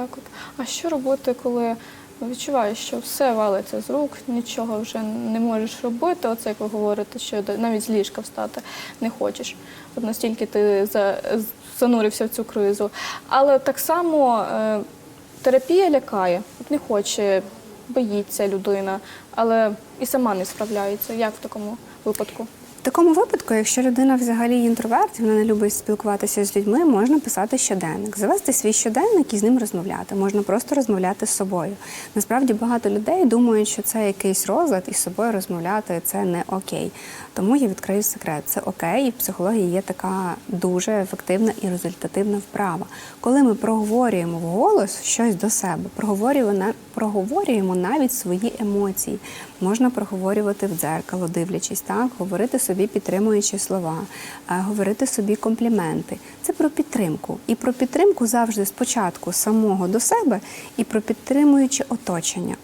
Так от. А що робити, коли відчуваєш, що все валиться з рук, нічого вже не можеш робити? Оце як ви говорите, що навіть з ліжка встати не хочеш. От настільки ти за, занурився в цю кризу. Але так само е, терапія лякає, не хоче, боїться людина, але і сама не справляється. Як в такому випадку? В такому випадку, якщо людина взагалі інтроверт, вона не любить спілкуватися з людьми, можна писати щоденник, завести свій щоденник і з ним розмовляти. Можна просто розмовляти з собою. Насправді багато людей думають, що це якийсь розлад, і з собою розмовляти це не окей. Тому я відкрию секрет. Це окей, і в психології є така дуже ефективна і результативна вправа. Коли ми проговорюємо вголос щось до себе, проговорюємо, проговорюємо навіть свої емоції. Можна проговорювати в дзеркало, дивлячись, так, говорити собі підтримуючі слова, е, говорити собі компліменти. Це про підтримку. І про підтримку завжди спочатку самого до себе, і про підтримуюче оточення.